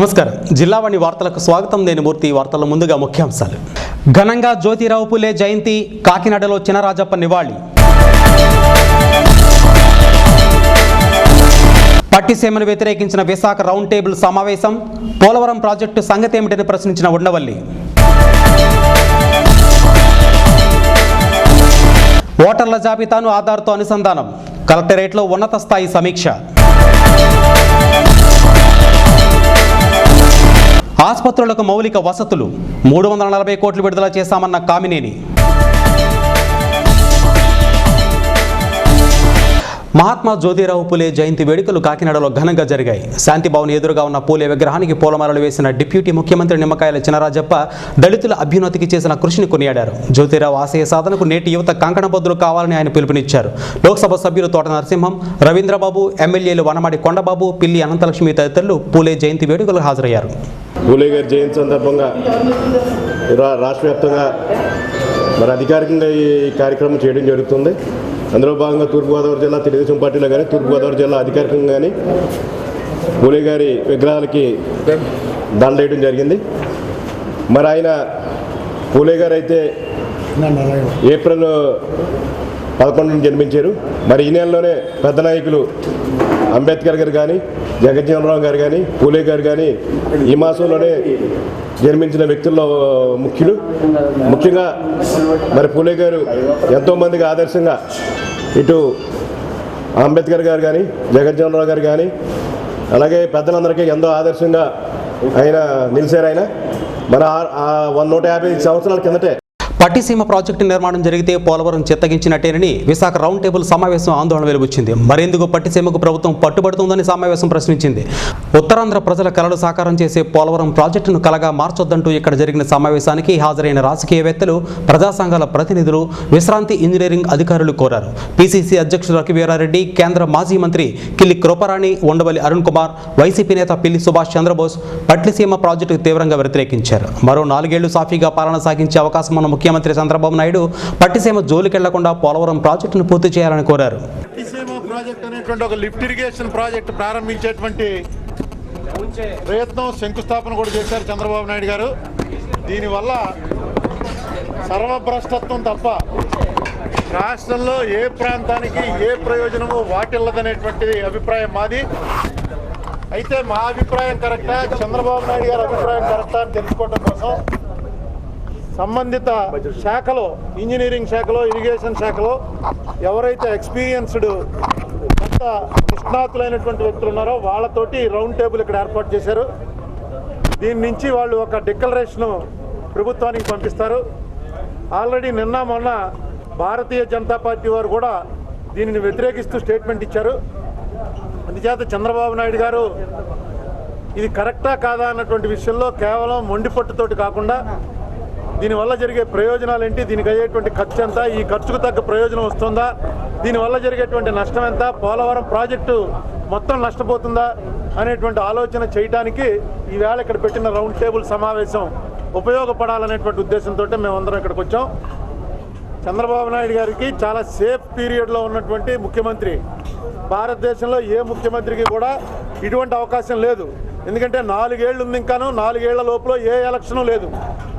నమస్కారం. జిల్లావాణి వార్తలకు స్వాగతం. నేను మూర్తి. వార్తల ముందుగా ముఖ్యాంశాలు. ఘనంగా జ్యోతిరావు పులే జయంతి కాకినాడలో చినరాజప్ప నివాళి. పట్టిసీమను వ్యతిరేకించిన విశాఖ రౌండ్ టేబుల్ సమావేశం పోలవరం ప్రాజెక్టు సంగతేమిటని ప్రశ్నించిన ఉండవల్లి. ఓటర్ల జాబితాను ఆధార్తో అనుసంధానం. కలెక్టరేట్లో ఉన్నత స్థాయి సమీక్ష. ఆసుపత్రులకు మౌలిక వసతులు. మూడు వందల నలభై కోట్లు విడుదల చేశామన్న కామినేని. మహాత్మా జ్యోతిరావు పూలే జయంతి వేడుకలు కాకినాడలో ఘనంగా జరిగాయి. శాంతిభవన్ ఎదురుగా ఉన్న పూలే విగ్రహానికి పూలమాలలు వేసిన డిప్యూటీ ముఖ్యమంత్రి నిమ్మకాయల చినరాజప్ప దళితుల అభ్యున్నతికి చేసిన కృషిని కొనియాడారు. జ్యోతిరావు ఆశయ సాధనకు నేటి యువత కంకణబద్దులు కావాలని ఆయన పిలుపునిచ్చారు. లోక్సభ సభ్యులు తోట నరసింహం రవీంద్రబాబు ఎమ్మెల్యేలు వనమాడి కొండబాబు పిల్లి అనంతలక్ష్మి తదితరులు పూలే జయంతి వేడుకలకు హాజరయ్యారు. పూలే గారి జయంతి సందర్భంగా రాష్ట్ర వ్యాప్తంగా మరి అధికారికంగా ఈ కార్యక్రమం చేయడం జరుగుతుంది. అందులో భాగంగా తూర్పుగోదావరి జిల్లా తెలుగుదేశం పార్టీలో కానీ తూర్పుగోదావరి జిల్లా అధికారికంగా కానీ పూలే గారి విగ్రహాలకి దండేయడం జరిగింది. మరి ఆయన పూలే గారు అయితే ఏప్రిల్ పదకొండున జన్మించారు. మరి ఈ నెలలోనే పెద్ద నాయకులు అంబేద్కర్ గారు కానీ జగజ్జీవనరావు గారు కానీ పూలే గారు కానీ ఈ మాసంలోనే జన్మించిన వ్యక్తుల్లో ముఖ్యులు. ముఖ్యంగా మరి పూలే గారు ఎంతోమందికి ఆదర్శంగా ఇటు అంబేద్కర్ గారు కానీ జగజ్జీవనరావు గారు కానీ అలాగే పెద్దలందరికీ ఎంతో ఆదర్శంగా ఆయన నిలిచారు ఆయన. మన ఆ- ఆ వన్ నూట యాభై సంవత్సరాల కిందటే పట్టిసీమ ప్రాజెక్టు నిర్మాణం జరిగితే పోలవరం చిత్తగించినట్టేనని విశాఖ రౌండ్ టేబుల్ సమావేశం ఆందోళన వెలువచ్చింది మరెందుకు పట్టిసీమకు ప్రభుత్వం పట్టుబడుతుందని సమావేశం ప్రశ్నించింది. ఉత్తరాంధ్ర ప్రజల కలలు సాకారం చేసే పోలవరం ప్రాజెక్టును కలగా మార్చొద్దంటూ ఇక్కడ జరిగిన సమావేశానికి హాజరైన రాజకీయవేత్తలు ప్రజా సంఘాల ప్రతినిధులు విశ్రాంతి ఇంజనీరింగ్ అధికారులు కోరారు. పిసిసి అధ్యక్షుడు రఘువీరారెడ్డి కేంద్ర మాజీ మంత్రి కిల్లి కృపరాణి ఉండవల్లి అరుణ్ కుమార్ వైసీపీ నేత పిల్లి సుభాష్ చంద్రబోస్ పట్లిసీమ ప్రాజెక్టుకు తీవ్రంగా వ్యతిరేకించారు. మరో నాలుగేళ్ళు సాఫీగా పాలన సాగించే అవకాశం ఉన్న ముఖ్యమంత్రి చంద్రబాబు నాయుడు పట్టిసీమ జోలికెళ్ళకుండా పోలవరం ప్రాజెక్టును పూర్తి చేయాలని కోరారు. పట్టిసీమ ప్రాజెక్ట్ అనేటువంటి ఒక లిఫ్ట్ ఇరిగేషన్ ప్రాజెక్ట్ ప్రారంభించేటువంటి ప్రయత్నం శంకుస్థాపన కూడా చేశారు చంద్రబాబు నాయుడు గారు. దీనివల్ల సర్వభ్రష్టత్వం తప్ప రాష్ట్రంలో ఏ ప్రాంతానికి ఏ ప్రయోజనము వాటిల్లదనేటువంటిది అభిప్రాయం మాది. అయితే మా అభిప్రాయం కరెక్టా? చంద్రబాబు నాయుడు గారి అభిప్రాయం కరెక్టా అని తెలుసుకోవడం కోసం సంబంధిత శాఖలో ఇంజనీరింగ్ శాఖలో ఇరిగేషన్ శాఖలో ఎవరైతే ఎక్స్పీరియన్స్డ్ కొంత నిష్ణాతులైనటువంటి వ్యక్తులు ఉన్నారో వాళ్ళతోటి రౌండ్ టేబుల్ ఇక్కడ ఏర్పాటు చేశారు. దీని నుంచి వాళ్ళు ఒక డిక్లరేషను ప్రభుత్వానికి పంపిస్తారు. ఆల్రెడీ నిన్న మొన్న భారతీయ జనతా పార్టీ వారు కూడా దీనిని వ్యతిరేకిస్తూ స్టేట్మెంట్ ఇచ్చారు. అందుచేత చంద్రబాబు నాయుడు గారు ఇది కరెక్టా కాదా అన్నటువంటి విషయంలో కేవలం మొండిపొట్టుతోటి కాకుండా దీనివల్ల జరిగే ప్రయోజనాలు ఏంటి? దీనికి అయ్యేటువంటి ఖర్చు ఎంత? ఈ ఖర్చుకు తగ్గ ప్రయోజనం వస్తుందా? దీనివల్ల జరిగేటువంటి నష్టం ఎంత? పోలవరం ప్రాజెక్టు మొత్తం నష్టపోతుందా? అనేటువంటి ఆలోచన చేయడానికి ఈవేళ ఇక్కడ పెట్టిన రౌండ్ టేబుల్ సమావేశం ఉపయోగపడాలనేటువంటి ఉద్దేశంతో మేమందరం ఇక్కడికి వచ్చాం. చంద్రబాబు నాయుడు గారికి చాలా సేఫ్ పీరియడ్లో ఉన్నటువంటి ముఖ్యమంత్రి. భారతదేశంలో ఏ ముఖ్యమంత్రికి కూడా ఇటువంటి అవకాశం లేదు. ఎందుకంటే నాలుగేళ్ళు ఉంది ఇంకాను. నాలుగేళ్ళ లోపల ఏ ఎలక్షన్ లేదు.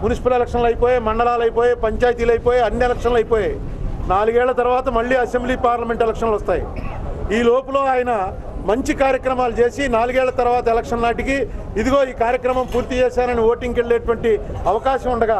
మున్సిపల్ ఎలక్షన్లు అయిపోయాయి మండలాలు అయిపోయాయి పంచాయతీలు అయిపోయాయి అన్ని ఎలక్షన్లు అయిపోయాయి. నాలుగేళ్ళ తర్వాత మళ్ళీ అసెంబ్లీ పార్లమెంట్ ఎలక్షన్లు వస్తాయి. ఈ లోపల ఆయన మంచి కార్యక్రమాలు చేసి నాలుగేళ్ళ తర్వాత ఎలక్షన్ నాటికి ఇదిగో ఈ కార్యక్రమం పూర్తి చేశానని ఓటింగ్కి వెళ్ళేటువంటి అవకాశం ఉండగా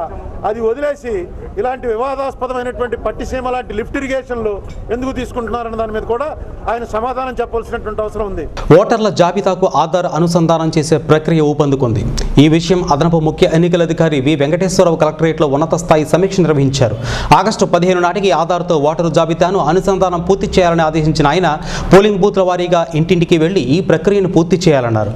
అది వదిలేసి ఇలాంటి వివాదాస్పదమైనటువంటి పట్టిసీమ లాంటి లిఫ్ట్ ఇరిగేషన్లు ఎందుకు తీసుకుంటున్నారన్న దాని మీద కూడా ఆయన సమాధానం చెప్పాల్సినటువంటి అవసరం ఉంది. ఓటర్ల జాబితాకు ఆధార్ అనుసంధానం చేసే ప్రక్రియ ఊపందుకుంది. ఈ విషయం అదనపు ముఖ్య ఎన్నికల అధికారి వి. వెంకటేశ్వరరావు కలెక్టరేట్లో ఉన్నత స్థాయి సమీక్ష నిర్వహించారు. ఆగస్టు పదిహేను నాటికి ఆధార్తో ఓటరు జాబితాను అనుసంధానం పూర్తి చేయాలని ఆదేశించిన ఆయన పోలింగ్ బూత్ల వారీగా ఇంటింటికి వెళ్ళి ఈ ప్రక్రియను పూర్తి చేయాలన్నారు.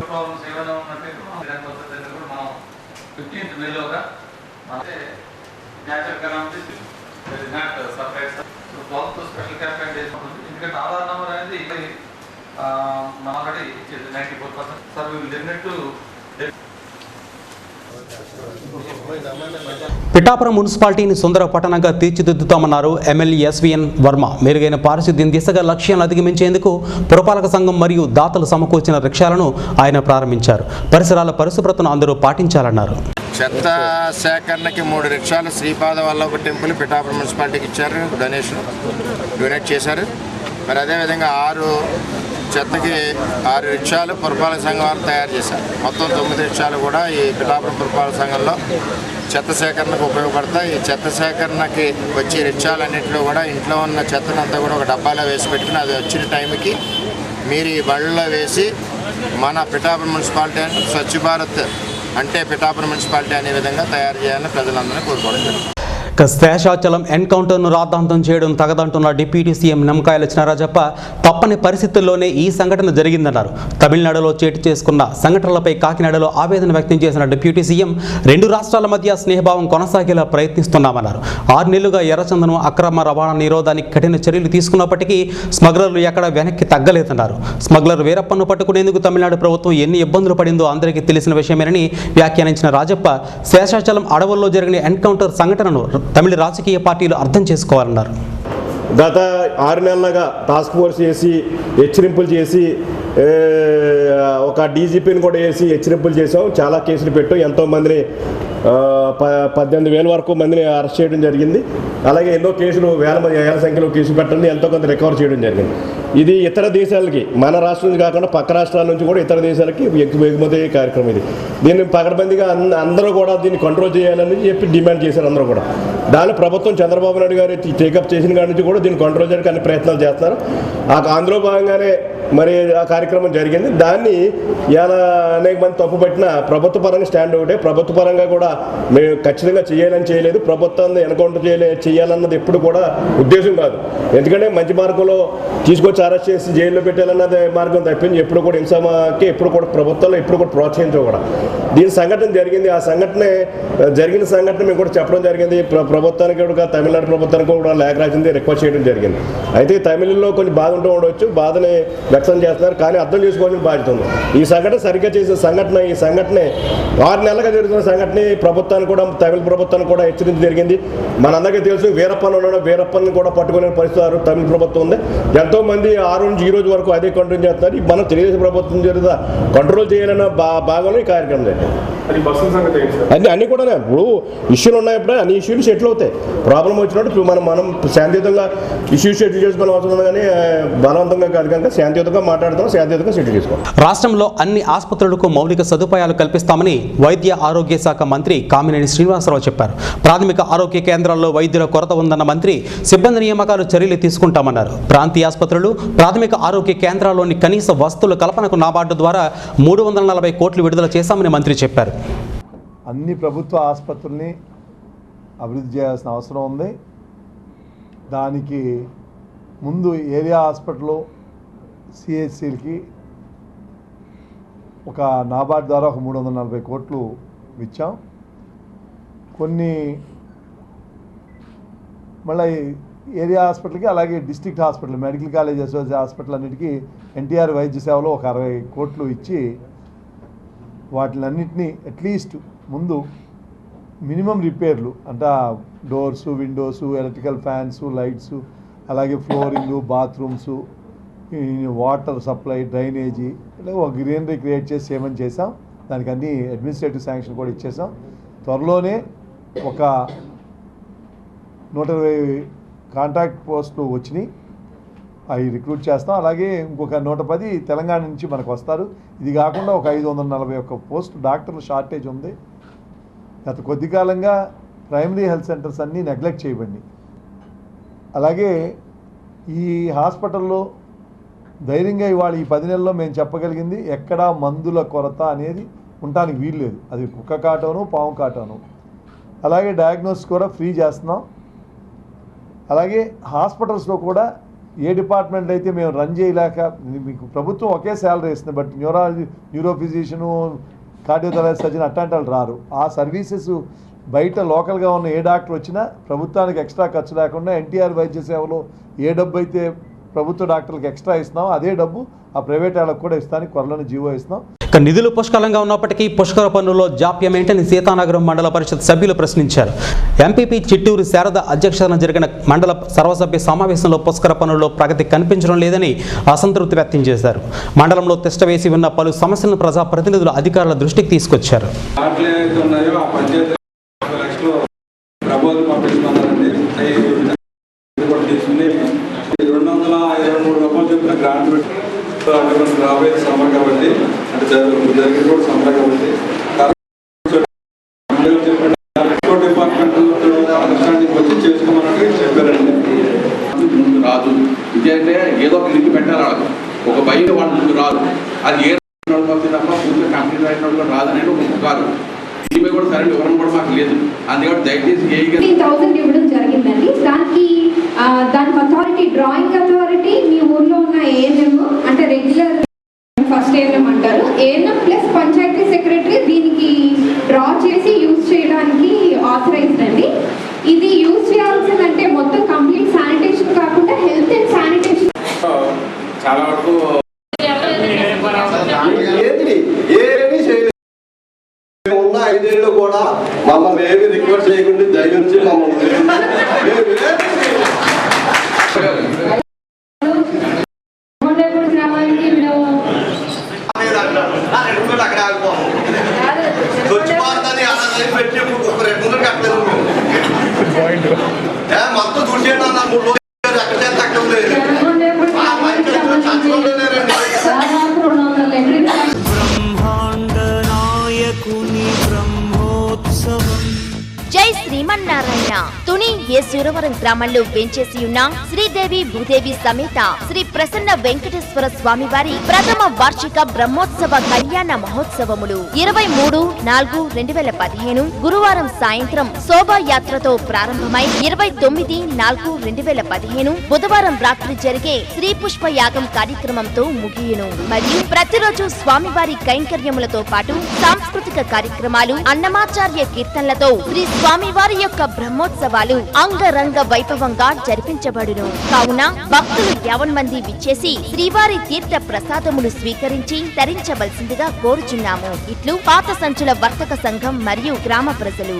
ఎందుకంటే ఆధార్ నెంబర్ అనేది మనం ఆల్రెడీ ఇచ్చేది ninety four percent sir we limit to Pithapuram మున్సిపాలిటీని సుందర పట్టణంగా తీర్చిదిద్దుతామన్నారు ఎమ్మెల్యే ఎస్వీఎన్ వర్మ. మెరుగైన పారిశుద్ధ్యం దిశగా లక్ష్యాలను అధిగమించేందుకు పురపాలక సంఘం మరియు దాతలు సమకూర్చిన రిక్షాలను ఆయన ప్రారంభించారు. పరిసరాల పరిశుభ్రతను అందరూ పాటించాలన్నారు. చెత్త సేకరణకి మూడు రిక్షాలు శ్రీపాద వల్లభ టెంపుల్ పిఠాపురం మున్సిపాలిటీకి ఇచ్చారు. డొనేషన్ డొనేట్ చేశారు. మరి అదేవిధంగా ఆరు చెత్తకి ఆరు రిక్షాలు పురపాలక సంఘం వారు తయారు చేశారు. మొత్తం తొమ్మిది రిక్షాలు కూడా ఈ పిఠాపురం పురపాలక సంఘంలో చెత్త సేకరణకు ఉపయోగపడతాయి. ఈ చెత్త సేకరణకి వచ్చే రిక్షాలన్నింటిలో కూడా ఇంట్లో ఉన్న చెత్తనంతా కూడా ఒక డబ్బాలో వేసి పెట్టుకుని అది వచ్చిన టైంకి మీరు ఈ బళ్ళలో వేసి మన పిఠాపురం మున్సిపాలిటీ స్వచ్ఛ భారత్ అంటే పిఠాపురం మున్సిపాలిటీ అనే విధంగా తయారు చేయాలని ప్రజలందరినీ కోరుకోవడం జరుగుతుంది. శేషాచలం ఎన్కౌంటర్ను రాద్ధాంతం చేయడం తగదంటున్న డిప్యూటీ సీఎం నిమ్మకాయల చినరాజప్ప తప్పని పరిస్థితుల్లోనే ఈ సంఘటన జరిగిందన్నారు. తమిళనాడులో చేటు చేసుకున్న సంఘటనలపై కాకినాడలో ఆవేదన వ్యక్తం చేసిన డిప్యూటీ సీఎం రెండు రాష్ట్రాల మధ్య స్నేహభావం కొనసాగేలా ప్రయత్నిస్తున్నామన్నారు. ఆరు నెలలుగా ఎర్రచందనం అక్రమ రవాణా నిరోధానికి కఠిన చర్యలు తీసుకున్నప్పటికీ స్మగ్లర్లు ఎక్కడ వెనక్కి తగ్గలేదన్నారు. స్మగ్లర్ వీరప్పను పట్టుకునేందుకు తమిళనాడు ప్రభుత్వం ఎన్ని ఇబ్బందులు పడిందో అందరికీ తెలిసిన విషయమేనని వ్యాఖ్యానించిన రాజప్ప శేషాచలం అడవుల్లో జరిగిన ఎన్కౌంటర్ సంఘటనను తమిళ రాజకీయ పార్టీలు అర్థం చేసుకోవాలన్నారు. గత ఆరు నెలలుగా టాస్క్ ఫోర్స్ చేసి హెచ్చరింపులు చేసి ఒక డీజీపీని కూడా వేసి హెచ్చరింపులు చేసాం చాలా కేసులు పెట్టాం. ఎంతోమందిని ప పద్దెనిమిది వేల వరకు మందిని అరెస్ట్ చేయడం జరిగింది. అలాగే ఎన్నో కేసులు వేల మంది వేల సంఖ్యలో కేసులు పెట్టండి ఎంతో కొంత రికవర్ చేయడం జరిగింది. ఇది ఇతర దేశాలకి మన రాష్ట్రం నుంచి కాకుండా పక్క రాష్ట్రాల నుంచి కూడా ఇతర దేశాలకి ఎగుమతి కార్యక్రమం ఇది. దీన్ని పగడబందిగా అందరూ కూడా దీన్ని కంట్రోల్ చేయాలని చెప్పి డిమాండ్ చేశారు అందరూ కూడా. దాని ప్రభుత్వం చంద్రబాబు నాయుడు గారు టేకప్ చేసిన కాడి నుంచి కూడా దీన్ని కంట్రోల్ చేయడానికి అన్ని ప్రయత్నాలు చేస్తున్నారు. ఆ అందులో భాగంగానే మరి ఆ కార్యక్రమం జరిగింది. దాన్ని ఇలా అనేక మంది తప్పు పెట్టిన ప్రభుత్వ పరంగా స్టాండ్ ఒకటే. ప్రభుత్వ పరంగా కూడా మేము ఖచ్చితంగా చేయాలని చేయలేదు. ప్రభుత్వాన్ని ఎన్కౌంటర్ చేయలే చేయాలన్నది ఎప్పుడు కూడా ఉద్దేశం కాదు. ఎందుకంటే మంచి మార్గంలో తీసుకొచ్చి అరెస్ట్ చేసి జైల్లో పెట్టాలన్నది మార్గం తప్పింది. ఎప్పుడు కూడా హింసకి ఎప్పుడు కూడా ప్రభుత్వంలో ఎప్పుడు కూడా ప్రోత్సహించకూడదు కూడా. దీని సంఘటన జరిగింది. ఆ సంఘటన జరిగిన సంఘటన మేము కూడా చెప్పడం జరిగింది. ప్రభుత్వానికి కూడా తమిళనాడు ప్రభుత్వానికి కూడా లేఖ రాసింది రిక్వెస్ట్ చేయడం జరిగింది. అయితే తమిళలో కొంచెం బాధ ఉండవచ్చు బాధని వ్యక్తం చేస్తున్నారు. కానీ అర్థం చేసుకోవాల్సిన బాధ్యత ఉంది. ఈ సంఘటన సరిగ్గా చేసిన సంఘటన ఈ సంఘటన ఆరు నెలలుగా జరుగుతున్న సంఘటన ప్రభుత్వానికి కూడా తమిళ ప్రభుత్వాన్ని కూడా హెచ్చరించడం జరిగింది. మనందరికీ తెలుసు వీరప్పన్ ఉన్నాడు వీరప్పని కూడా పట్టుకునే పరిస్థితి తమిళ ప్రభుత్వం ఉంది. ఎంతోమంది ఆ నుంచి ఈ రోజు వరకు అదే కంట్రోల్ చేస్తున్నారు. మన తెలుగుదేశం ప్రభుత్వం జరుగుతా కంట్రోల్ చేయాలన్న బా భాగంలో ఈ కార్యక్రమం జరిగింది. అన్ని అన్ని కూడా ఇప్పుడు ఇష్యూలు ఉన్నప్పుడు అన్ని ఇష్యూలు సెటిల్ అవుతాయి. ప్రాబ్లం వచ్చినప్పుడు ఇప్పుడు మనం మనం శాంతియుతంగా ఇష్యూస్ సెటిల్ చేసుకోవడం అవసరం కానీ బలవంతంగా కాదు కనుక శాంతియుతంగా మాట్లాడతాం శాంతియుతంగా సెటిల్ చేసుకోవాలి రాష్ట్రంలో అన్ని ఆసుపత్రులకు మౌలిక సదుపాయాలు కల్పిస్తామని వైద్య ఆరోగ్య శాఖ మంత్రి కామినేని శ్రీనివాసరావు చెప్పారు. ప్రాథమిక ఆరోగ్య కేంద్రాల్లో వైద్యుల కొరత ఉందన్న మంత్రి సిబ్బంది నియామకాలు చర్యలు తీసుకుంటామన్నారు. ప్రాంతీయ ఆసుపత్రులు ప్రాథమిక ఆరోగ్య కేంద్రాల్లోని కనీస వస్తువుల కల్పనకు నాబార్డు ద్వారా మూడు వందల నలభై కోట్లు విడుదల చేశామని మంత్రి చెప్పారు. అన్ని ప్రభుత్వ ఆసుపత్రుల్ని అభివృద్ధి చేయాల్సిన అవసరం ఉంది. దానికి ముందు ఏరియా హాస్పిటల్ సిహెచ్సిలకి ఒక నాబార్డ్ ద్వారా ఒక మూడు వందల నలభై కోట్లు ఇచ్చాం. కొన్ని మళ్ళీ ఏరియా హాస్పిటల్కి అలాగే district hospital medical college association hospital అన్నిటికీ ఎన్టీఆర్ వైద్య సేవలో ఒక అరవై కోట్లు ఇచ్చి వాటిలన్నింటినీ అట్లీస్ట్ ముందు మినిమం రిపేర్లు అంటే doors windows electrical fans lights అలాగే flooring bathrooms water supply drainage ఇలా ఒక గ్రీనరీ క్రియేట్ చేసి ఏమని చేసాం. దానికి అన్ని అడ్మినిస్ట్రేటివ్ శాంక్షన్ కూడా ఇచ్చేసాం. త్వరలోనే ఒక నూట ఇరవై కాంట్రాక్ట్ పోస్టులు వచ్చినాయి. అవి రిక్రూట్ చేస్తాం. అలాగే ఇంకొక నూట పది తెలంగాణ నుంచి మనకు వస్తారు. ఇది కాకుండా ఒక ఐదు వందల నలభై ఒక్క పోస్ట్ డాక్టర్ల షార్టేజ్ ఉంది. గత కొద్ది కాలంగా ప్రైమరీ హెల్త్ సెంటర్స్ అన్నీ నెగ్లెక్ట్ చేయబడి అలాగే ఈ హాస్పిటల్లో ధైర్యంగా ఇవాళ ఈ పది నెలల్లో మేము చెప్పగలిగింది ఎక్కడా మందుల కొరత అనేది ఉండటానికి వీలు లేదు. అది కుక్క కాటోను పాము కాటోను. అలాగే డయాగ్నోస్ కూడా ఫ్రీ చేస్తున్నాం. అలాగే హాస్పిటల్స్లో కూడా ఏ డిపార్ట్మెంట్ అయితే మేము రన్ చేయలేక మీకు ప్రభుత్వం ఒకే శాలరీ ఇస్తుంది but neurology neuro physician cardiotherapy surgeon అట్లాంటి వాళ్ళు రారు. ఆ సర్వీసెస్ బయట లోకల్గా ఉన్న ఏ డాక్టర్ వచ్చినా ప్రభుత్వానికి ఎక్స్ట్రా ఖర్చు లేకుండా ఎన్టీఆర్ వైద్య సేవలో ఏ డబ్బు అయితే ప్రభుత్వ డాక్టర్లకు ఎక్స్ట్రా ఇస్తున్నాం అదే డబ్బు ఆ ప్రైవేట్ వాళ్ళకి కూడా ఇస్తానికి త్వరలోనే జీవో ఇస్తున్నాం. ఇక నిధులు పుష్కలంగా ఉన్నప్పటికీ పుష్కర పనుల్లో జాప్యం ఏంటని సీతానగరం మండల పరిషత్ సభ్యులు ప్రశ్నించారు. ఎంపీపీ చిట్టూరు శారద అధ్యక్షతన జరిగిన మండల సర్వసభ్య సమావేశంలో పుష్కర పనుల్లో ప్రగతి కనిపించడం లేదని అసంతృప్తి వ్యక్తం చేశారు. మండలంలో తిష్టవేసి ఉన్న పలు సమస్యలను ప్రజాప్రతినిధులు అధికారుల దృష్టికి తీసుకొచ్చారు. రెండు వందల ఇరవై మూడు రూపాయలు చెప్పిన గ్రాంట్ రాబోయే సమ్మర్ కాబట్టి అంటే జరుగు- జరిగింది కూడా సమ్మర్ కాబట్టి డిపార్ట్మెంట్ అండర్స్టాండింగ్ వచ్చి చేసుకోమని చెప్పారండి ముందు రాదు ఇది అంటే ఏదో ఒక లింక్ పెట్టాలి వాళ్ళకి. ఒక బయట వాళ్ళ ముందు రాదు అది ఏ తప్ప పూర్తిగా కంపెనీ రాసిన వాళ్ళకి రాదనేది ఒక పుకారు. దీని కూడా సరైన వివరణ కూడా మాకు లేదు. అందుకని దయచేసి ఏ ఫిఫ్టీన్ థౌసండ్ ఇవ్వడం జరిగిందండి. దానికి ఆ, దానికి అథారిటీ డ్రాయింగ్ అథారిటీ మీ ఊర్లో ఉన్న ఏ గ్రామంలో వేంచేసి ఉన్న శ్రీదేవి భూదేవి సమేత శ్రీ ప్రసన్న వెంకటేశ్వర స్వామి వారి ప్రథమ వార్షిక బ్రహ్మోత్సవ కళ్యాణ మహోత్సవములు. ఇరవై మూడు నాలుగు రెండు వేల పదిహేను గురువారం సాయంత్రం శోభాయాత్రతో ప్రారంభమై ఇరవై తొమ్మిది నాలుగు రెండు వేల పదిహేను బుధవారం రాత్రి జరిగే శ్రీ పుష్ప యాగం కార్యక్రమంతో ముగియును. మరియు ప్రతిరోజు స్వామివారి కైంకర్యములతో పాటు సాంస్కృతిక కార్యక్రమాలు అన్నమాచార్య కీర్తనలతో శ్రీ స్వామివారి యొక్క బ్రహ్మోత్సవాలు అంగరంగ వైభవంగా జరిపించబడును. కావున భక్తులు యావన్ మంది విచ్చేసి శ్రీవారి తీర్థ ప్రసాదములు స్వీకరించి తరించవలసిందిగా కోరుచున్నాము. ఇట్లు పాత సంచుల వర్తక సంఘం మరియు గ్రామ ప్రజలు.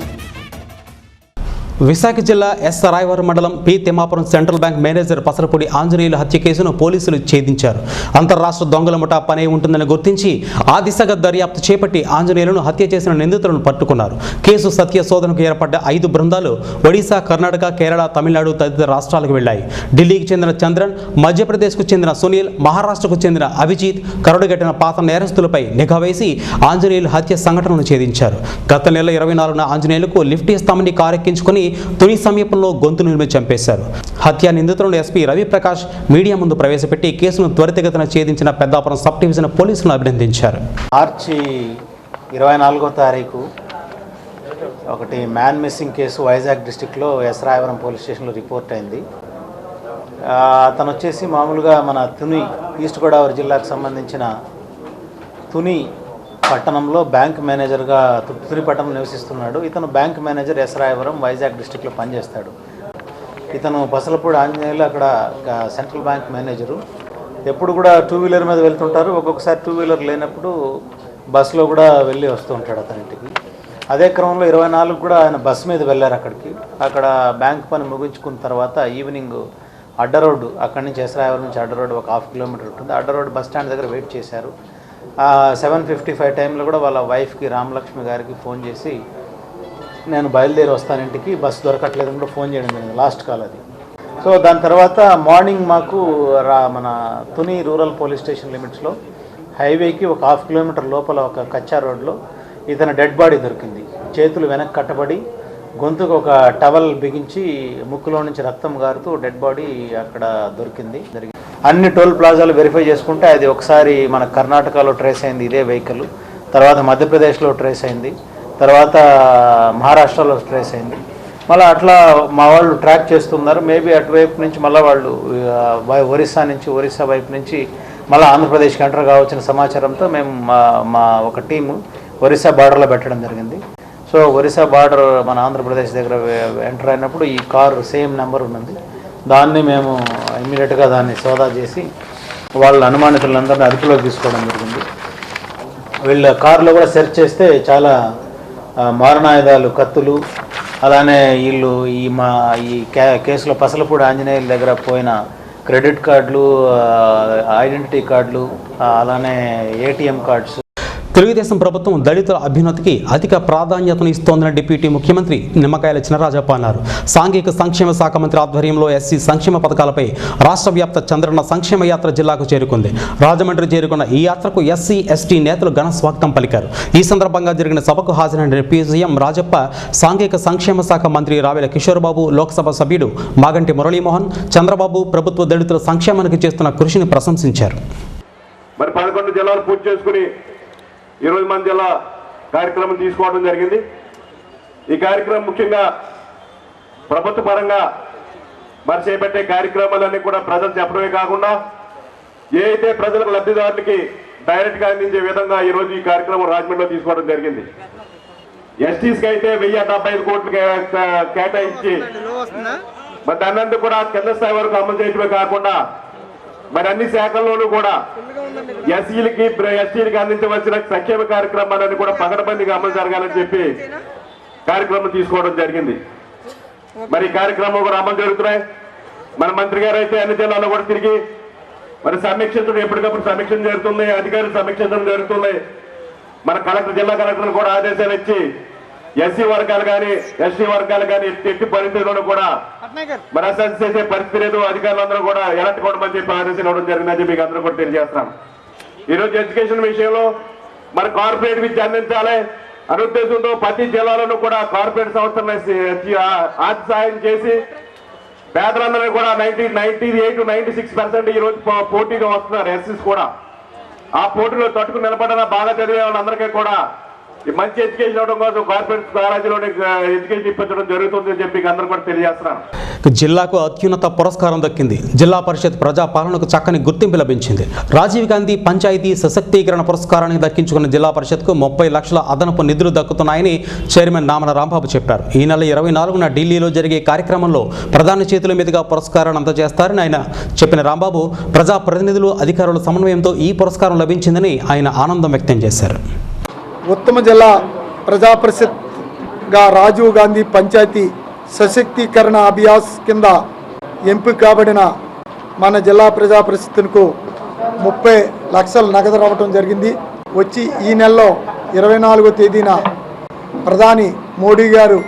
విశాఖ జిల్లా ఎస్ రాయవరం మండలం P Thimmapuram central bank manager Pasarapudi ఆంజనేయుల హత్య కేసును పోలీసులు ఛేదించారు. అంతర్రాష్ట్ర దొంగల ముఠా పనే ఉంటుందని గుర్తించి ఆ దిశగా దర్యాప్తు చేపట్టి ఆంజనేయులను హత్య చేసిన నిందితులను పట్టుకున్నారు. కేసు సత్య శోధనకు ఏర్పడ్డ ఐదు బృందాలు ఒడిశా కర్ణాటక కేరళ తమిళనాడు తదితర రాష్ట్రాలకు వెళ్ళాయి ఢిల్లీకి చెందిన చంద్రన్ మధ్యప్రదేశ్కు చెందిన సునీల్ మహారాష్ట్రకు చెందిన అభిజిత్ కరుడుగట్టిన పాత నేరస్తులపై నిఘా వేసి ఆంజనేయులు హత్య సంఘటనను ఛేదించారు. గత నెల ఇరవై నాలుగున ఆంజనేయులకు లిఫ్ట్ ఇస్తామని కారెక్కించుకుని తుని సమీపంలో గొంతు నిర్మి చంపేశారు. హత్య నిందితులను ఎస్పీ రవిప్రకాష్ మీడియా ముందు ప్రవేశపెట్టి కేసును త్వరితగతిన ఛేదించిన పెద్దాపురం సబ్ డివిజన్ పోలీసులను అభినందించారు. మార్చి ఇరవై నాలుగో తారీఖు ఒకటి మ్యాన్ మిస్సింగ్ కేసు వైజాగ్ డిస్టిక్లో ఎస్రాయవరం పోలీస్ స్టేషన్లో రిపోర్ట్ అయింది. అతను వచ్చేసి మామూలుగా మన తుని ఈస్ట్ గోదావరి జిల్లాకు సంబంధించిన తుని పట్టణంలో బ్యాంక్ మేనేజర్గా తు- పట్టణం నివసిస్తున్నాడు. ఇతను బ్యాంక్ మేనేజర్ ఎస్రాయవరం వైజాగ్ డిస్టిక్లో పనిచేస్తాడు. ఇతను బసలపూడి ఆంజనేయులు అక్కడ సెంట్రల్ బ్యాంక్ మేనేజరు. ఎప్పుడు కూడా టూ వీలర్ మీద వెళ్తుంటారు. ఒక్కొక్కసారి టూ వీలర్ లేనప్పుడు బస్సులో కూడా వెళ్ళి వస్తూ ఉంటాడు అతనింటికి అదే క్రమంలో ఇరవై నాలుగు కూడా ఆయన బస్సు మీద వెళ్ళారు అక్కడికి. అక్కడ బ్యాంక్ పని ముగించుకున్న తర్వాత ఈవినింగ్ అడ్డ రోడ్డు అక్కడి నుంచి ఎసరాయవరం నుంచి అడ్డ రోడ్డు ఒక హాఫ్ కిలోమీటర్ ఉంటుంది. అడ్డ రోడ్డు బస్ స్టాండ్ దగ్గర వెయిట్ చేశారు. సెవెన్ ఫిఫ్టీ ఫైవ్ టైంలో కూడా వాళ్ళ వైఫ్కి రామలక్ష్మి గారికి ఫోన్ చేసి నేను బయలుదేరి వస్తాను ఇంటికి బస్సు దొరకట్లేదు కూడా ఫోన్ చేయడం జరిగింది లాస్ట్ కాల్ అది. సో దాని తర్వాత మార్నింగ్ మాకు రా మన తుని రూరల్ పోలీస్ స్టేషన్ లిమిట్స్లో హైవేకి ఒక హాఫ్ కిలోమీటర్ లోపల ఒక కచ్చా రోడ్లో ఇతని డెడ్ బాడీ దొరికింది. చేతులు వెనక్కి కట్టబడి గొంతుకు ఒక టవల్ బిగించి ముక్కులో నుంచి రక్తం గారుతూ డెడ్ బాడీ అక్కడ దొరికింది. జరిగింది అన్ని టోల్ ప్లాజాలు వెరిఫై చేసుకుంటే అది ఒకసారి మన కర్ణాటకలో ట్రేస్ అయింది ఇదే వెహికల్. తర్వాత మధ్యప్రదేశ్లో ట్రేస్ అయింది. తర్వాత మహారాష్ట్రలో ట్రేస్ అయింది. మళ్ళీ అట్లా మా వాళ్ళు ట్రాక్ చేస్తున్నారు. మేబీ అటువైపు నుంచి మళ్ళీ వాళ్ళు ఒరిస్సా నుంచి ఒరిస్సా వైపు నుంచి మళ్ళీ ఆంధ్రప్రదేశ్కి ఎంటర్ కావచ్చిన సమాచారంతో మేము మా మా ఒక టీము ఒరిస్సా బార్డర్లో పెట్టడం జరిగింది. సో ఒరిస్సా బార్డర్ మన ఆంధ్రప్రదేశ్ దగ్గర ఎంటర్ అయినప్పుడు ఈ కారు సేమ్ నెంబర్ ఉన్నది. దాన్ని మేము ఇమ్మీడియట్గా దాన్ని సోదా చేసి వాళ్ళ అనుమానితులందరినీ అదుపులోకి తీసుకోవడం జరిగింది. వీళ్ళ కారులో కూడా సెర్చ్ చేస్తే చాలా మారణాయుధాలు కత్తులు అలానే వీళ్ళు ఈ మా ఈ కే కేసులో పసలపూడి ఆంజనేయుల దగ్గర పోయిన క్రెడిట్ కార్డులు ఐడెంటిటీ కార్డులు అలానే ఏటీఎం కార్డ్స్ తెలుగుదేశం ప్రభుత్వం దళితుల అభ్యున్నతికి అధిక ప్రాధాన్యతను ఇస్తోందని డిప్యూటీ ముఖ్యమంత్రి నిమ్మకాయల చినరాజప్ప అన్నారు. సాంఘిక సంక్షేమ శాఖ మంత్రి ఆధ్వర్యంలో ఎస్సీ సంక్షేమ పథకాలపై రాష్ట్ర వ్యాప్త చంద్రన్న సంక్షేమ యాత్ర జిల్లాకు చేరుకుంది. రాజమండ్రి చేరుకున్న ఈ యాత్రకు ఎస్సీ ఎస్టీ నేతలు ఘన స్వాగతం పలికారు. ఈ సందర్భంగా జరిగిన సభకు హాజరైన పీసీఎం రాజప్ప సాంఘిక సంక్షేమ శాఖ మంత్రి రావెల కిషోర్బాబు లోక్సభ సభ్యుడు మాగంటి మురళీమోహన్ చంద్రబాబు ప్రభుత్వ దళితుల సంక్షేమానికి చేస్తున్న కృషిని ప్రశంసించారు. మరి పదకొండు జిల్లాలు పూర్తి చేసుకుని ఇరవై మంది జిల్లా కార్యక్రమం తీసుకోవడం జరిగింది. ఈ కార్యక్రమం ముఖ్యంగా ప్రభుత్వ పరంగా మరి చేపట్టే కార్యక్రమాలన్నీ కూడా ప్రజలు చెప్పడమే కాకుండా ఏ అయితే ప్రజలకు లబ్ధిదారులకి డైరెక్ట్గా అందించే విధంగా ఈరోజు ఈ కార్యక్రమం రాజమండ్రిలో తీసుకోవడం జరిగింది. ఎస్టీస్కి అయితే వెయ్యి డెబ్బై ఐదు కోట్లు కేటాయించి మరి దాన్నంతా కూడా కింద స్థాయి వరకు అమలు చేయడమే కాకుండా మరి అన్ని శాఖల్లోనూ కూడా ఎస్సీలకి ఎస్టీలకి అందించవలసిన సంక్షేమ కార్యక్రమాలన్నీ కూడా పగడబందీగా అమలు జరగాలని చెప్పి కార్యక్రమం తీసుకోవడం జరిగింది. మరి కార్యక్రమం కూడా అమలు జరుగుతున్నాయి. మన మంత్రి గారు అయితే అన్ని జిల్లాల్లో కూడా తిరిగి మరి సమీక్షించడం ఎప్పటికప్పుడు సమీక్షణ జరుగుతుంది అధికారులు సమీక్షించడం జరుగుతుంది. మన కలెక్టర్ జిల్లా కలెక్టర్ కూడా ఆదేశాలు ఇచ్చి ఎస్సీ వర్గాలు కానీ ఎస్టీ వర్గాలు కానీ ఎట్టి ఎట్టి పరిస్థితుల్లోనూ కూడా మరి అసెన్స్ చేసే పరిస్థితి లేదు. అధికారులందరూ కూడా ఎలాంటి కొట్టమని చెప్పి ఆదేశాలు ఇవ్వడం జరిగిందని మీకు అందరూ కూడా తెలియజేస్తున్నాం. ఈ రోజు ఎడ్యుకేషన్ విషయంలో మరి కార్పొరేట్ విద్య అందించాలి అనే ఉద్దేశంతో ప్రతి జిల్లాలోనూ కూడా కార్పొరేట్ సంస్థలను ఆర్థిక సాయం చేసి పేదలందరూ కూడా ninety ninety eight ninety six percent ఈ రోజు పోటీగా వస్తున్నారు ఎస్సీస్ కూడా. ఆ పోటీలో తట్టుకుని నిలబడిన బాగా చదివే వాళ్ళందరికీ కూడా మంచి ఎడ్యుకేషన్ ఇవ్వడం కోసం కార్పొరేట్ కాలేజీలోనే ఎడ్యుకేషన్ ఇప్పించడం జరుగుతుంది అని చెప్పి అందరూ కూడా తెలియజేస్తున్నాను జిల్లాకు అత్యున్నత పురస్కారం దక్కింది. జిల్లా పరిషత్ ప్రజా పాలనకు చక్కని గుర్తింపు లభించింది. రాజీవ్ గాంధీ పంచాయతీ సశక్తీకరణ పురస్కారాన్ని దక్కించుకున్న జిల్లా పరిషత్కు ముప్పై లక్షల అదనపు నిధులు దక్కుతున్నాయని చైర్మన్ నామన రాంబాబు చెప్పారు. ఈ నెల ఇరవై నాలుగున ఢిల్లీలో జరిగే కార్యక్రమంలో ప్రధాని చేతుల మీదుగా పురస్కారాన్ని అందజేస్తారని ఆయన చెప్పిన రాంబాబు ప్రజా ప్రతినిధులు అధికారుల సమన్వయంతో ఈ పురస్కారం లభించిందని ఆయన ఆనందం వ్యక్తం చేశారు. ఉత్తమ జిల్లా ప్రజా పరిషత్గా రాజీవ్ గాంధీ పంచాయతీ సశక్తీకరణ అభియాస్ కింద ఎంపిక కాబడిన మన జిల్లా ప్రజా పరిషత్తుకు ముప్పై లక్షల నగదు రావటం జరిగింది. వచ్చి ఈ నెలలో ఇరవై నాలుగో తేదీన ప్రధాని మోడీ గారు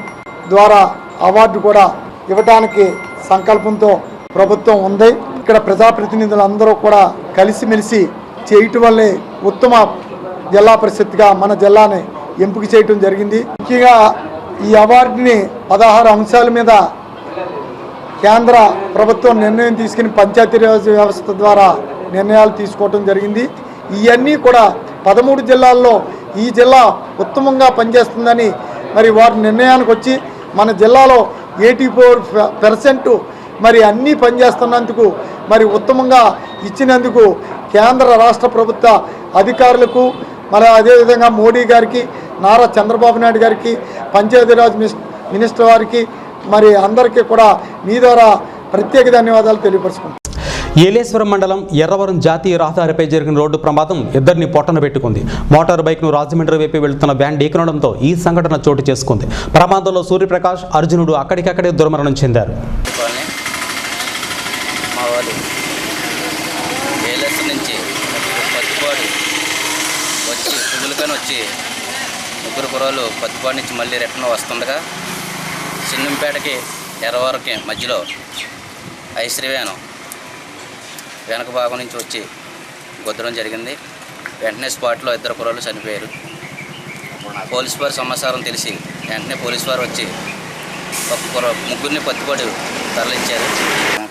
ద్వారా అవార్డు కూడా ఇవ్వటానికి సంకల్పంతో ప్రభుత్వం ఉంది. ఇక్కడ ప్రజాప్రతినిధులందరూ కూడా కలిసిమెలిసి చేయటం వల్లే ఉత్తమ జిల్లా పరిషత్గా మన జిల్లాని ఎంపిక చేయటం జరిగింది. ముఖ్యంగా ఈ అవార్డుని పదహారు అంశాల మీద కేంద్ర ప్రభుత్వం నిర్ణయం తీసుకుని పంచాయతీరాజ్ వ్యవస్థ ద్వారా నిర్ణయాలు తీసుకోవటం జరిగింది. ఇవన్నీ కూడా పదమూడు జిల్లాల్లో ఈ జిల్లా ఉత్తమంగా పనిచేస్తుందని మరి వారి నిర్ణయానికి వచ్చి మన జిల్లాలో ఎయిటీ ఫోర్ పర్సెంట్ మరి అన్నీ పనిచేస్తున్నందుకు మరి ఉత్తమంగా ఇచ్చినందుకు కేంద్ర రాష్ట్ర ప్రభుత్వ అధికారులకు మరి అదేవిధంగా మోడీ గారికి నారా చంద్రబాబు నాయుడు గారికి పంచాయతీరాజ్ మినిస్టర్ వారికి మరి అందరికీ కూడా మీ ద్వారా ప్రత్యేక ధన్యవాదాలు తెలియపరుచుకుంటాం ఏలేశ్వరం మండలం ఎర్రవరం జాతీయ రహదారిపై జరిగిన రోడ్డు ప్రమాదం ఇద్దరిని పొట్టన పెట్టుకుంది. మోటార్ బైక్ను రాజమండ్రి వైపు వెళ్తున్న వ్యాన్ ఢీకొనడంతో ఈ సంఘటన చోటు చేసుకుంది. ప్రమాదంలో సూర్యప్రకాష్ అర్జునుడు అక్కడికక్కడే దుర్మరణం చెందారు కాలనీ మా వాడు ఏలెస్ నుంచి పత్తిపాడు వచ్చి పువ్వులకని వచ్చి ముగ్గురు కుర్రాలు పత్తిపాడు నుంచి మళ్ళీ రిటర్న్ వస్తుండగా చిన్నంపేటకి ఎర్రవరకి మధ్యలో ఐశ్రీ వ్యాను వెనక భాగం నుంచి వచ్చి గుద్దడం జరిగింది. వెంటనే స్పాట్లో ఇద్దరు కుర్రాలు చనిపోయారు. పోలీస్ వారి సమాచారం తెలిసి వెంటనే పోలీస్ వారు వచ్చి ఒక కుర్ర ముగ్గురిని పత్తిపాడు తరలించారు.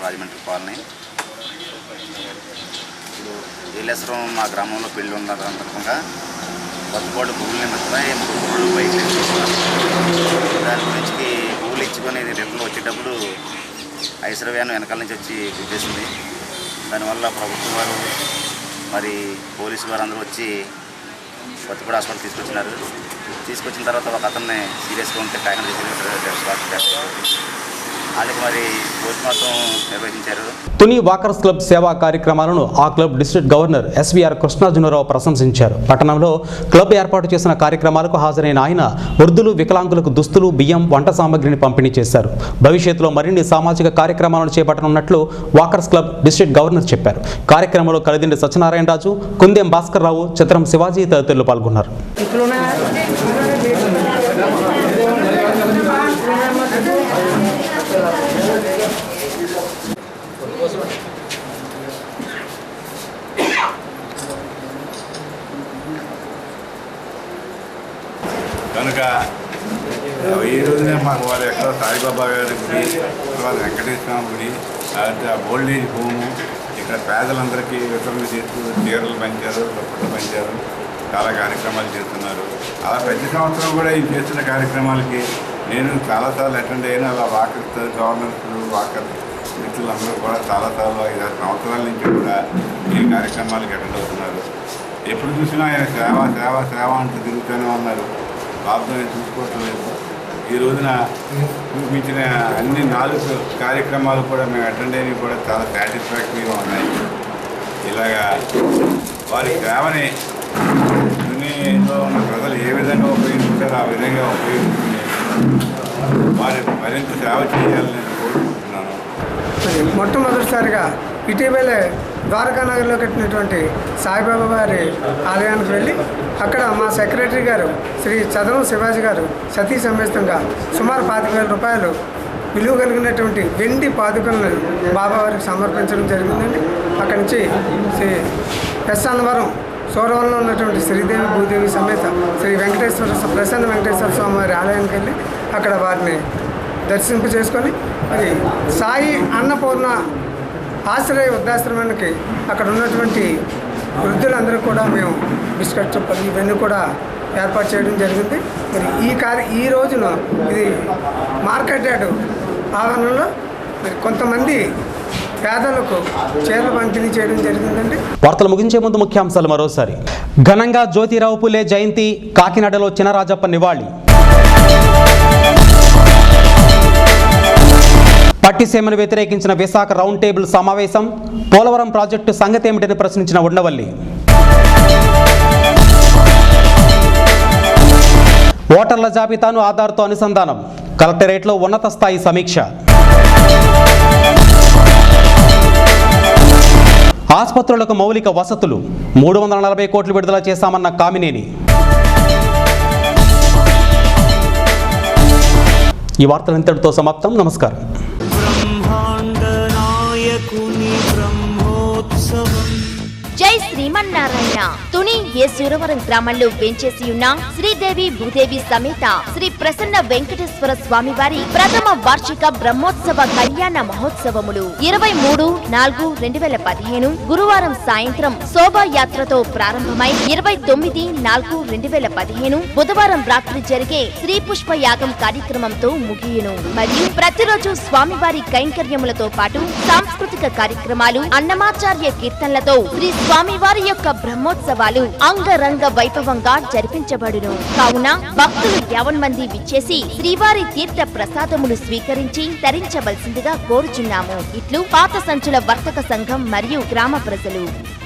రాజమండ్రి కాలనీ ఇప్పుడు మా గ్రామంలో పెళ్ళి ఉన్న సందర్భంగా కొత్తకోళ్ళు మొత్తం నిమిత్తమై ముగ్గురు పువ్వులు దాని గురించి పువ్వులు ఇచ్చుకొని రిటర్న్ వచ్చేటప్పుడు ఐసర వ్యాన్ వెనకాల నుంచి వచ్చి గుద్దేసింది దానివల్ల ప్రభుత్వం వారు మరి పోలీసు వారు అందరూ వచ్చి కొత్తగూడ హాస్పిటల్ తీసుకొచ్చినారు. తీసుకొచ్చిన తర్వాత ఒక అతన్ని సీరియస్గా ఉంటే కాకినాడ తీసుకెళ్ళి వాళ్ళకి మరి నిర్వహించారు. తుని వాకర్స్ క్లబ్ సేవా కార్యక్రమాలను ఆ club district governor SVR Krishnarjunarao ప్రశంసించారు. పట్టణంలో క్లబ్ ఏర్పాటు చేసిన కార్యక్రమాలకు హాజరైన ఆయన వృద్ధులు వికలాంగులకు దుస్తులు బియ్యం వంట సామగ్రిని పంపిణీ చేశారు. భవిష్యత్తులో మరిన్ని సామాజిక కార్యక్రమాలను చేపట్టనున్నట్లు వాకర్స్ క్లబ్ డిస్ట్రిక్ట్ గవర్నర్ చెప్పారు. కార్యక్రమంలో కలిదిండి సత్యనారాయణరాజు కుందేం భాస్కర్ రావు చిత్రం శివాజీ తదితరులు పాల్గొన్నారు. ఇంకా ఈ రోజునే మాకు వారి ఎక్కడ సాయిబాబా గారి గుడి తర్వాత వెంకటేశ్వర గుడి తర్వాత ఓల్డ్ ఏజ్ హోము ఇక్కడ పేదలందరికీ వితరణ చేస్తూ చీరలు పంచారు దుప్పట్లు పంచారు చాలా కార్యక్రమాలు చేస్తున్నారు. అలా ప్రతి సంవత్సరం కూడా ఈ చేస్తున్న కార్యక్రమాలకి నేను చాలాసార్లు అటెండ్ అయిన అలా వాకర్స్ గవర్నర్స్ వాకర్ మిత్రులందరూ కూడా చాలాసార్లు ఐదారు సంవత్సరాల నుంచి కూడా ఈ కార్యక్రమాలకి అటెండ్ అవుతున్నారు. ఎప్పుడు చూసినా ఆయన సేవ సేవ సేవ అంటూ తిరుగుతూనే ఉన్నారు. బాబుని చూసుకోవటం లేదు. ఈ రోజున చూపించిన అన్ని నాలుగు కార్యక్రమాలు కూడా మేము అటెండ్ అయినవి కూడా చాలా సాటిస్ఫాక్టరీగా ఉన్నాయి. ఇలాగా వారి గ్రామని యూనియన్లో ఉన్న ప్రజలు ఏ విధంగా ఉపయోగించారో ఆ విధంగా ఉపయోగించుకుని వారి మరింత సేవ చేయాలని కోరుకుంటున్నాను. మొట్టమొదటిసారిగా ఇటీవలే ద్వారకా నగర్లో కట్టినటువంటి సాయిబాబా వారి ఆలయానికి వెళ్ళి అక్కడ మా సెక్రటరీ గారు శ్రీ చదరం శివాజీ గారు సతీ సమేతంగా సుమారు పాతిక వేల రూపాయలు విలువ కలిగినటువంటి వెండి పాదుకలను బాబావారికి సమర్పించడం జరిగిందండి. అక్కడి నుంచి శ్రీ ఎస్ అన్నవరం ఉన్నటువంటి శ్రీదేవి భూదేవి సమేత శ్రీ వెంకటేశ్వర ప్రసన్న వెంకటేశ్వర స్వామి వారి ఆలయానికి వెళ్ళి అక్కడ వారిని దర్శింపు చేసుకొని మరి సాయి అన్నపూర్ణ ఆశ్రయ వృద్ధాశ్రమానికి అక్కడ ఉన్నటువంటి వృద్ధులందరూ కూడా మేము బిస్కెట్ చొప్పలు ఇవన్నీ కూడా ఏర్పాటు చేయడం జరిగింది. మరి ఈ కార్య ఈ రోజున ఇది మార్కెట్ యాడ్ ఆవరణలో మరి కొంతమంది పేదలకు చీరలు పంపిణీ చేయడం జరిగిందండి. వార్తలు ముగించే ముందు ముఖ్యాంశాలు మరోసారి. ఘనంగా జ్యోతిరావు పులే జయంతి కాకినాడలో చినరాజప్ప నివాళి. పట్టిసీమను వ్యతిరేకించిన విశాఖ రౌండ్ టేబుల్ సమావేశం పోలవరం ప్రాజెక్టు సంగతి ఏమిటని ప్రశ్నించిన ఉండవల్లి. ఓటర్ల జాబితాను ఆధార్తో అనుసంధానం కలెక్టరేట్లో ఉన్నత స్థాయి సమీక్ష. ఆసుపత్రులకు మౌలిక వసతులు మూడు వందల నలభై కోట్లు విడుదల చేశామన్న కామినేని. ఈ వార్తలు ఇంతటితో సమాప్తం. నమస్కారం. జై శ్రీమన్నారాయణ తుని ఏ గ్రామంలో వెంచేసి ఉన్న శ్రీదేవి భూదేవి సమేత శ్రీ ప్రసన్న వెంకటేశ్వర స్వామి వారి ప్రథమ వార్షిక బ్రహ్మోత్సవ కళ్యాణ మహోత్సవములు ఇరవై మూడు నాలుగు రెండు వేల పదిహేను గురువారం సాయంత్రం శోభాయాత్రతో ప్రారంభమై ఇరవై తొమ్మిది నాలుగు రెండు వేల పదిహేను బుధవారం రాత్రి జరిగే శ్రీ పుష్ప యాగం కార్యక్రమంతో ముగియును. మరియు ప్రతిరోజు స్వామివారి కైంకర్యములతో పాటు సాంస్కృతిక కార్యక్రమాలు అన్నమాచార్య కీర్తనలతో శ్రీ స్వామివారి యొక్క బ్రహ్మోత్సవాలు అంగరంగ వైభవంగా జరిపించబడును. కావున భక్తులు యావన్ మంది విచ్చేసి శ్రీవారి తీర్థ ప్రసాదములు స్వీకరించి తరించవలసిందిగా కోరుచున్నాము. ఇట్లు పాత సంచుల వర్తక సంఘం మరియు గ్రామ ప్రజలు.